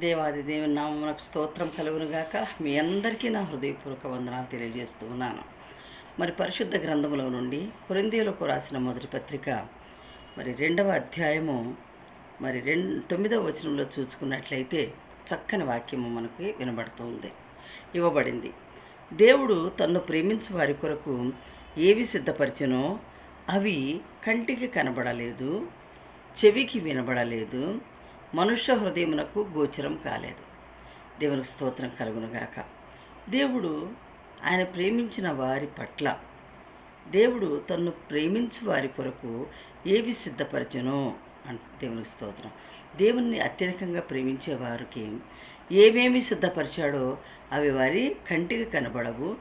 దేవాది దేవుని నామమునకు స్తోత్రం కలుగునుగాక మీ అందరికీ నా హృదయపూర్వక వందనాలు తెలియజేస్తూ ఉన్నాను. మరి పరిశుద్ధ గ్రంథములో నుండి కొరిందీలకు రాసిన మొదటి పత్రిక మరి రెండవ అధ్యాయము మరి రెండు తొమ్మిదవ వచనంలో చూసుకున్నట్లయితే చక్కని వాక్యము మనకి వినబడుతుంది ఇవ్వబడింది. దేవుడు తన్ను ప్రేమించు వారి కొరకు ఏవి సిద్ధపరిచినో అవి కంటికి కనబడలేదు చెవికి వినబడలేదు మనుష్య హృదయమునకు గోచరం కాలేదు. దేవునికి స్తోత్రం కలుగునుగాక. దేవుడు ఆయన ప్రేమించిన వారి పట్ల దేవుడు తన్ను ప్రేమించు వారి కొరకు ఏవి సిద్ధపరచునో అంట దేవునికి స్తోత్రం. దేవుణ్ణి అత్యధికంగా ప్రేమించే వారికి ఏమేమి సిద్ధపరిచాడో అవి వారి కంటికి కనబడవు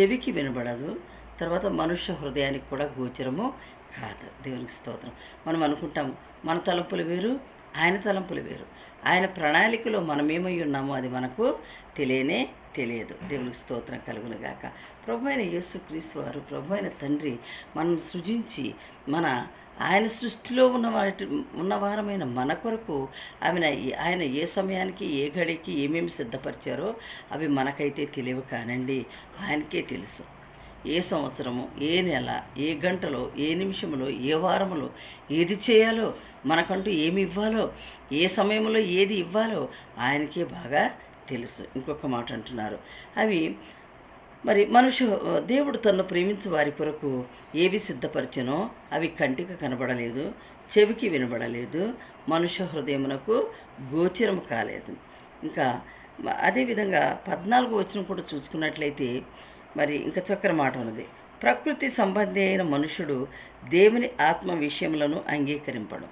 చెవికి వినబడదు తర్వాత మనుష్య హృదయానికి కూడా గోచరము కాదు. దేవునికి స్తోత్రం. మనం అనుకుంటాం మన తలంపులు వేరు ఆయన తలంపులు వేరు. ఆయన ప్రణాళికలో మనమేమై ఉన్నామో అది మనకు తెలియనే తెలియదు. దేవునికి స్తోత్రం కలుగునుగాక ప్రభు అయిన యేసుక్రీస్తు వారు ప్రభు అయిన తండ్రి మనం సృజించి మన ఆయన సృష్టిలో ఉన్న వాటి ఉన్నవారమైన మన కొరకు ఆమె ఆయన ఏ సమయానికి ఏ గడికి ఏమేమి సిద్ధపరిచారో అవి మనకైతే తెలియవు కానండి. ఆయనకే తెలుసు. ఏ సంవత్సరము ఏ నెల ఏ గంటలో ఏ నిమిషంలో ఏ వారములో ఏది చేయాలో మనకంటూ ఏమి ఇవ్వాలో ఏ సమయంలో ఏది ఇవ్వాలో ఆయనకే బాగా తెలుసు. ఇంకొక మాట అంటున్నారు. అవి మరి మనుషు దేవుడు తను ప్రేమించు వారి కొరకు ఏవి సిద్ధపరిచినో అవి కంటికి కనబడలేదు చెవికి వినబడలేదు మనుష్య హృదయమునకు గోచరము కాలేదు. ఇంకా అదేవిధంగా పద్నాలుగు వచనం కూడా చూసుకున్నట్లయితే మరి ఇంకా చక్కని మాట ఉన్నది. ప్రకృతి సంబంధి అయిన మనుషుడు దేవుని ఆత్మ విషయములను అంగీకరింపడం.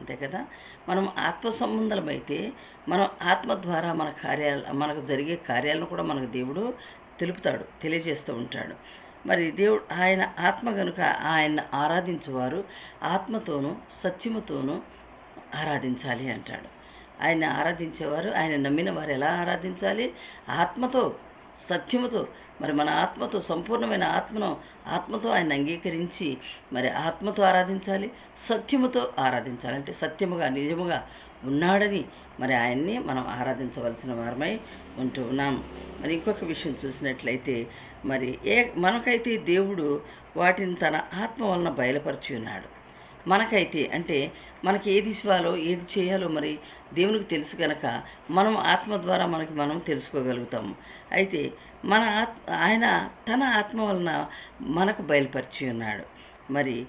అంతే కదా? మనం ఆత్మ సంబంధమైతే మనం ఆత్మ ద్వారా మన కార్యాలు మనకు జరిగే కార్యాలను కూడా మనకు దేవుడు తెలుపుతాడు తెలియజేస్తూ ఉంటాడు. మరి దేవుడు ఆయన ఆత్మ కనుక ఆయన ఆరాధించేవారు ఆత్మతోనూ సత్యముతోనూ ఆరాధించాలి అంటాడు. ఆయన ఆరాధించేవారు ఆయన నమ్మిన వారు ఎలా ఆరాధించాలి? ఆత్మతో సత్యముతో మరి మన ఆత్మతో సంపూర్ణమైన ఆత్మను ఆత్మతో ఆయన అంగీకరించి మరి ఆత్మతో ఆరాధించాలి సత్యముతో ఆరాధించాలి. అంటే సత్యముగా నిజముగా ఉన్నాడని మరి ఆయన్ని మనం ఆరాధించవలసిన వారమై ఉంటూ ఉన్నాం. మరి ఇంకొక విషయం చూసినట్లయితే మరి ఏ మనకైతే దేవుడు వాటిని తన ఆత్మ వలన బయలుపరిచి ఉన్నాడు. మనకైతే అంటే మనకి ఏది ఇవ్వాలో ఏది చేయాలో మరి దేవునికి తెలుసు కనుక మనం ఆత్మ ద్వారా మనకి మనం తెలుసుకోగలుగుతాము అయితే మన ఆత్ ఆయన తన ఆత్మ వలన మనకు బయలుపరిచి ఉన్నాడు. మరి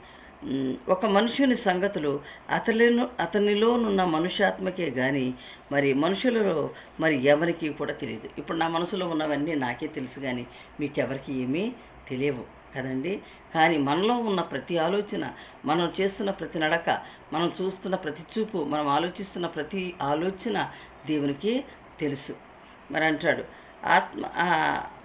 ఒక మనుషుని సంగతులు అతనిలో అతనిలోనున్న మనుష్యాత్మకే కానీ మరి మనుషులలో మరి ఎవరికి కూడా తెలియదు. ఇప్పుడు నా మనసులో ఉన్నవన్నీ నాకే తెలుసు కానీ మీకెవరికి ఏమీ తెలియవు. కదండి? కానీ మనలో ఉన్న ప్రతి ఆలోచన మనం చేస్తున్న ప్రతి నడక మనం చూస్తున్న ప్రతి చూపు మనం ఆలోచిస్తున్న ప్రతి ఆలోచన దేవునికి తెలుసు. మరి అంటాడు ఆత్మ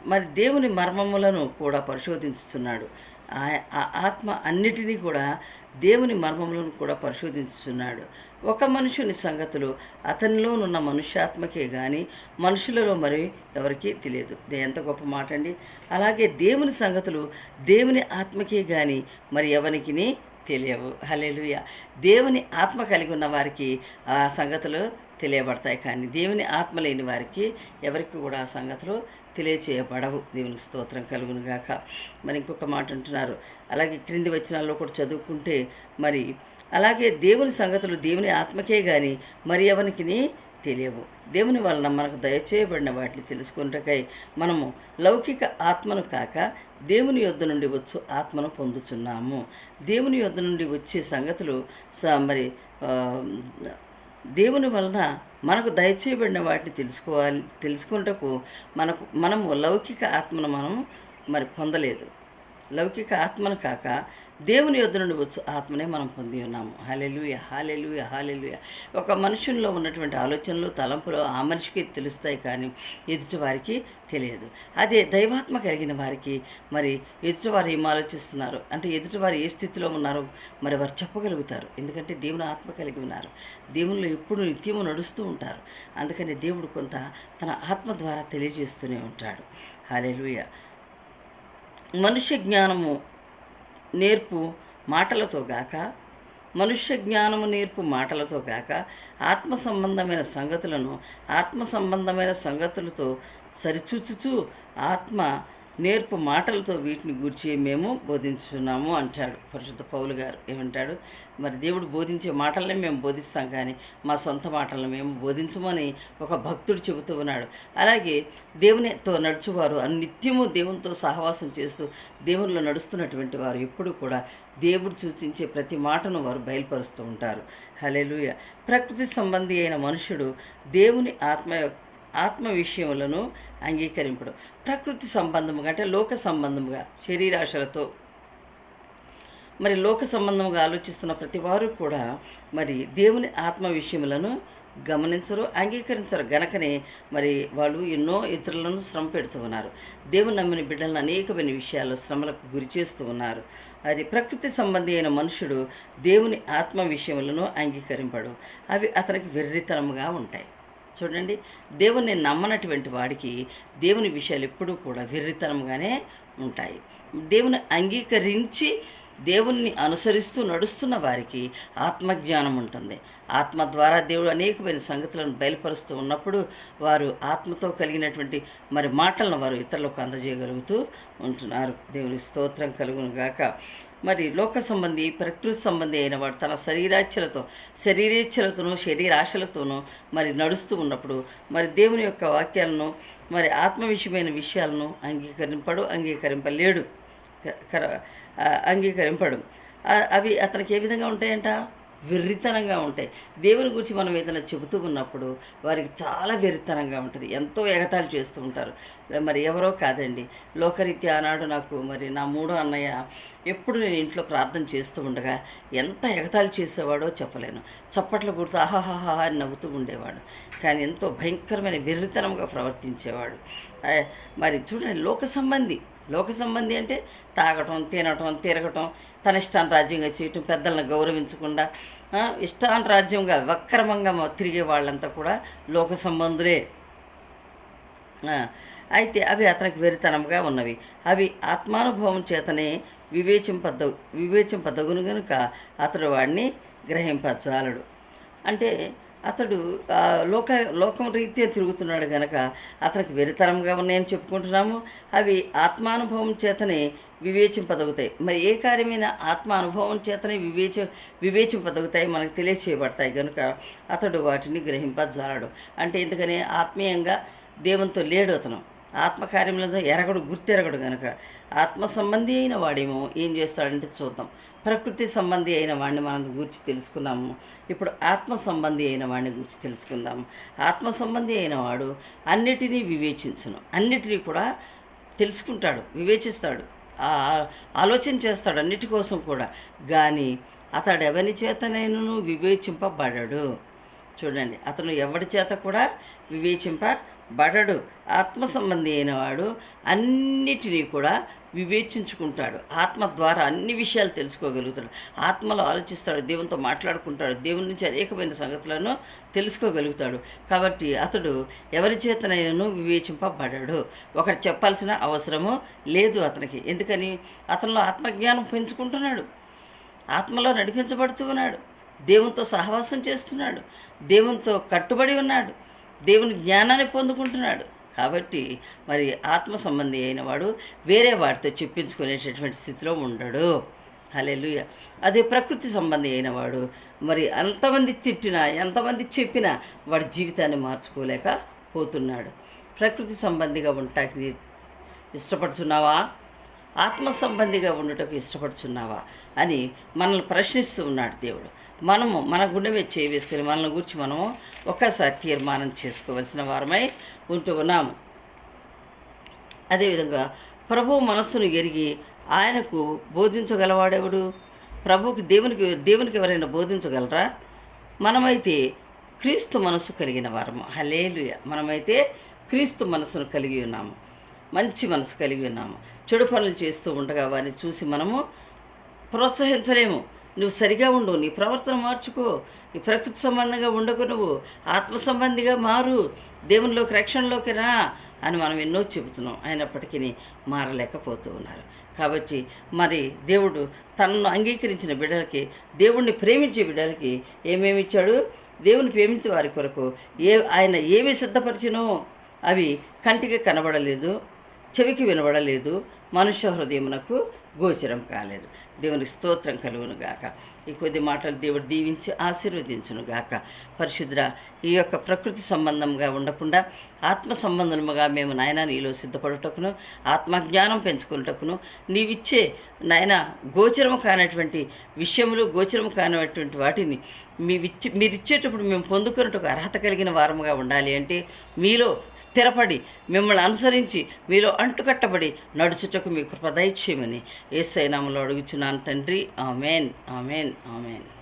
మరి దేవుని మర్మములను కూడా పరిశోధించుతున్నాడు. ఆ- ఆత్మ అన్నిటినీ కూడా దేవుని మర్మములను కూడా పరిశోధించుతున్నాడు. ఒక మనుషుని సంగతులు అతనిలోనున్న మనుష్యాత్మకే కానీ మనుషులలో మరి ఎవరికీ తెలియదు. ఎంత గొప్ప మాట అండి. అలాగే దేవుని సంగతులు దేవుని ఆత్మకే కానీ మరి ఎవరికి తెలియవు. హలేలుయ దేవుని ఆత్మ కలిగి ఉన్న వారికి ఆ సంగతులు తెలియబడతాయి కానీ దేవుని ఆత్మ లేని వారికి ఎవరికి కూడా ఆ సంగతులు తెలియచేయబడవు. దేవునికి స్తోత్రం కలుగును గాక మరి ఇంకొక మాట అంటున్నారు. అలాగే క్రింది వచనాల్లో కూడా చదువుకుంటే మరి అలాగే దేవుని సంగతులు దేవుని ఆత్మకే కానీ మరి ఎవరికి తెలియవు. దేవుని వలన మనకు దయచేయబడిన వాటిని తెలుసుకుంటకై మనము లౌకిక ఆత్మను కాక దేవుని యొద్ద నుండి వచ్చు ఆత్మను పొందుతున్నాము దేవుని యొద్ద నుండి వచ్చే సంగతులు స- మరి దేవుని వలన మనకు దయచేయబడిన వాటిని తెలుసుకోవాలి తెలుసుకుంటకు మనకు మనము లౌకిక ఆత్మను మనం మరి పొందలేదు. లౌకిక ఆత్మను కాక దేవుని యొద్ నుండి వచ్చు ఆత్మనే మనం పొంది ఉన్నాము. హాలెలుయ హాలెలుయ హాలెలుయ ఒక మనుషుల్లో ఉన్నటువంటి ఆలోచనలు తలంపులు ఆ మనిషికి తెలుస్తాయి కానీ ఎదుటివారికి తెలియదు. అదే దైవాత్మ కలిగిన వారికి మరి ఎదుటివారు ఏం ఆలోచిస్తున్నారు? అంటే ఎదుటివారు ఏ స్థితిలో ఉన్నారో మరి వారు చెప్పగలుగుతారు. ఎందుకంటే దేవుని ఆత్మ కలిగి ఉన్నారు. దేవుళ్ళు ఎప్పుడు నిత్యము నడుస్తూ ఉంటారు. అందుకని దేవుడు కొంత తన ఆత్మ ద్వారా తెలియజేస్తూనే ఉంటాడు. హాలెలుయ మనుష్య జ్ఞానము నేర్పు మాటలతో గాక మనుష్య జ్ఞానము నేర్పు మాటలతో కాక ఆత్మ సంబంధమైన సంగతులను ఆత్మ సంబంధమైన సంగతులతో సరిచూచుచు ఆత్మ నేర్పు మాటలతో వీటిని గూర్చి మేము బోధించున్నాము అంటాడు పరిశుద్ధ పౌలు గారు. ఏమంటాడు? మరి దేవుడు బోధించే మాటలనే మేము బోధిస్తాం కానీ మా సొంత మాటలను మేము బోధించమని ఒక భక్తుడు చెబుతూ ఉన్నాడు. అలాగే దేవునితో నడుచువారు నిత్యము దేవునితో సహవాసం చేస్తూ దేవునిలో నడుస్తున్నటువంటి వారు ఎప్పుడు కూడా దేవుడు సూచించే ప్రతి మాటను వారు బయలుపరుస్తూ ఉంటారు. హలెలుయ ప్రకృతి సంబంధి అయిన మనుషుడు దేవుని ఆత్మ యొక్క ఆత్మ విషయములను అంగీకరింపడం. ప్రకృతి సంబంధముగా అంటే లోక సంబంధముగా శరీరాశలతో. మరి లోక సంబంధముగా ఆలోచిస్తున్న ప్రతి వారు కూడా మరి దేవుని ఆత్మ విషయములను గమనించరు అంగీకరించరు. గనకనే మరి వాళ్ళు ఎన్నో ఇతరులను శ్రమ పెడుతూ ఉన్నారు. దేవుని నమ్మిన బిడ్డలను అనేకమైన విషయాల్లో శ్రమలకు గురి చేస్తూ ఉన్నారు. అది ప్రకృతి సంబంధి అయిన మనుషుడు దేవుని ఆత్మ విషయములను అంగీకరింపడు. అవి అతనికి వెర్రితనముగా ఉంటాయి. చూడండి దేవుని నమ్మనటువంటి వాడికి దేవుని విషయాలు ఎప్పుడూ కూడా వెర్రితనంగానే ఉంటాయి. దేవుని అంగీకరించి దేవుణ్ణి అనుసరిస్తూ నడుస్తున్న వారికి ఆత్మజ్ఞానం ఉంటుంది. ఆత్మ ద్వారా దేవుడు అనేకమైన సంగతులను బయలుపరుస్తూ ఉన్నప్పుడు వారు ఆత్మతో కలిగినటువంటి మరి మాటలను వారు ఇతరులకు అందజేయగలుగుతూ ఉంటున్నారు. దేవుని స్తోత్రం కలుగును గాక. మరి లోక సంబంధి ప్రకృతి సంబంధి అయిన వాడు తన శరీరాచ్ఛలతో శరీరేచ్ఛలతోనూ శరీరాశలతోనూ మరి నడుస్తూ ఉన్నప్పుడు మరి దేవుని యొక్క వాక్యాలను మరి ఆత్మ విషయమైన విషయాలను అంగీకరింపడు అంగీకరింపలేడు. కర అంగీకరింపడు. అవి అతనికి ఏ విధంగా ఉంటాయంట? వెర్రితనంగా ఉంటాయి. దేవుని గురించి మనం ఏదైనా చెబుతూ ఉన్నప్పుడు వారికి చాలా వెర్రితనంగా ఉంటుంది. ఎంతో ఎగతాళి చేస్తూ ఉంటారు. మరి ఎవరో కాదండి. లోకరీత్యా ఆనాడు నాకు మరి నా మూడో అన్నయ్య ఎప్పుడు నేను ఇంట్లో ప్రార్థన చేస్తూ ఉండగా ఎంత ఎగతాళి చేసేవాడో చెప్పలేను. చప్పట్లు కొడుతూ ఆహాహాహా అని నవ్వుతూ ఉండేవాడు. కానీ ఎంతో భయంకరమైన వెర్రితనంగా ప్రవర్తించేవాడు. మరి చూడండి లోక సంబంధి లోక సంబంధి అంటే తాగటం తినటం తిరగటం తన ఇష్టాన్ని రాజ్యంగా చేయటం పెద్దలను గౌరవించకుండా ఇష్టాన్ రాజ్యంగా వక్రమంగా తిరిగే వాళ్ళంతా కూడా లోక సంబంధులే. అయితే అవి అతనికి వెరితనంగా ఉన్నవి. అవి ఆత్మానుభవం చేతనే వివేచింపద వివేచింపదగును కనుక అతడు వాడిని గ్రహింపచాలడు అంటే అతడు లోక లోకం రీత్యా తిరుగుతున్నాడు గనక అతనికి వెరితనంగా ఉన్నాయని చెప్పుకుంటున్నాము. అవి ఆత్మానుభవం చేతనే వివేచింపదగుతాయి. మరి ఏ కార్యమైన ఆత్మ అనుభవం చేతనే వివేచ వివేచింపదగుతాయి? మనకు తెలియచేయబడతాయి. కనుక అతడు వాటిని గ్రహింపజాలడు. అంటే ఎందుకని ఆత్మీయంగా దేవునితో లేడు అతను. ఆత్మకార్యములతో ఎరగడు గుర్తెరగడు కనుక ఆత్మ సంబంధి అయిన వాడేమో ఏం చేస్తాడంటే చూద్దాం. ప్రకృతి సంబంధి అయిన వాడిని మనం గురించి తెలుసుకున్నాము. ఇప్పుడు ఆత్మ సంబంధి అయిన వాడిని గురించి తెలుసుకుందాము. ఆత్మ సంబంధి అయిన వాడు అన్నిటినీ వివేచించును. అన్నిటినీ కూడా తెలుసుకుంటాడు వివేచిస్తాడు. ఆలోచన చేస్తాడు అన్నిటి కోసం కూడా. కానీ అతడు ఎవరి చేతనైనను వివేచింపబడడు. చూడండి అతను ఎవరి చేత కూడా వివేచింప బడడు ఆత్మ సంబంధి అయినవాడు అన్నిటినీ కూడా వివేచించుకుంటాడు. ఆత్మ ద్వారా అన్ని విషయాలు తెలుసుకోగలుగుతాడు. ఆత్మలో ఆలోచిస్తాడు దేవునితో మాట్లాడుకుంటాడు దేవుని నుంచి అనేకమైన సంగతులను తెలుసుకోగలుగుతాడు. కాబట్టి అతడు ఎవరి చేతనైనను వివేచింపబడడు. ఒకటి చెప్పాల్సిన అవసరము లేదు అతనికి. ఎందుకని? అతనిలో ఆత్మజ్ఞానం పెంచుకుంటున్నాడు. ఆత్మలో నడిపించబడుతూ ఉన్నాడు. దేవునితో సహవాసం చేస్తున్నాడు. దేవునితో కట్టుబడి ఉన్నాడు. దేవుని జ్ఞానాన్ని పొందుకుంటున్నాడు. కాబట్టి మరి ఆత్మ సంబంధి అయిన వాడు వేరే వాడితో చెప్పించుకునేటటువంటి స్థితిలో ఉండడు. హలెలుయ అదే ప్రకృతి సంబంధి అయిన వాడు మరి అంతమంది తిట్టినా ఎంతమంది చెప్పినా వాడి జీవితాన్ని మార్చుకోలేక పోతున్నాడు. ప్రకృతి సంబంధిగా ఉండటానికి ఇష్టపడుతున్నావా? ఆత్మ సంబంధిగా ఉండటకు ఇష్టపడుచున్నావా అని మనల్ని ప్రశ్నిస్తూ ఉన్నాడు దేవుడు. మనము మన గుండె మీద చేయి వేసుకొని మనల్ని గురించి మనము ఒక్కసారి తీర్మానం చేసుకోవలసిన వారమై ఉంటూ ఉన్నాము. అదేవిధంగా ప్రభు మనస్సును ఎరిగి ఆయనకు బోధించగలవాడెవడు? ప్రభుకి దేవునికి దేవునికి ఎవరైనా బోధించగలరా? మనమైతే క్రీస్తు మనస్సు కలిగిన వారము. హలేలుయ మనమైతే క్రీస్తు మనస్సును కలిగి ఉన్నాము. మంచి మనసు కలిగి ఉన్నాము. చెడు పనులు చేస్తూ ఉండగా వారిని చూసి మనము ప్రోత్సహించలేము. నువ్వు సరిగా ఉండు నీ ప్రవర్తన మార్చుకో. నీ ప్రకృతి సంబంధంగా ఉండకు నువ్వు. ఆత్మ సంబంధిగా మారు. దేవునిలోకి రక్షణలోకి రా అని మనం ఎన్నో చెబుతున్నాం. అయినప్పటికీ మారలేకపోతూ ఉన్నారు. కాబట్టి మరి దేవుడు తనను అంగీకరించిన బిడ్డలకి దేవుణ్ణి ప్రేమించే బిడ్డలకి ఏమేమి ఇచ్చాడు? దేవుని ప్రేమించే వారి కొరకు ఏ ఆయన ఏమి సిద్ధపరిచినో అవి కంటికి కనబడలేదు చెవికి వినబడలేదు మనుష్య హృదయమునకు గోచరం కాలేదు. దేవునికి స్తోత్రం కలుగును గాక. ఈ కొద్ది మాటలు దేవుడు దీవించి ఆశీర్వదించును గాక. పరిశుద్ర ఈ యొక్క ప్రకృతి సంబంధంగా ఉండకుండా ఆత్మ సంబంధముగా మేము నాయన నీలో సిద్ధపడుటకును ఆత్మజ్ఞానం పెంచుకున్నటకును నీవిచ్చే నాయన గోచరము కానటువంటి విషయములు గోచరము కానటువంటి వాటిని మీవిచ్చి మీరిచ్చేటప్పుడు మేము పొందుకున్నట్టుకు అర్హత కలిగిన వారముగా ఉండాలి అంటే మీలో స్థిరపడి మిమ్మల్ని అనుసరించి మీలో అంటుకట్టబడి నడుచుటకు మీ కృప దయచేయమని ఏసైనామలో అడుగుచున్నాను తండ్రి. ఆమెన్. ఆమెన్. ఆమెన్.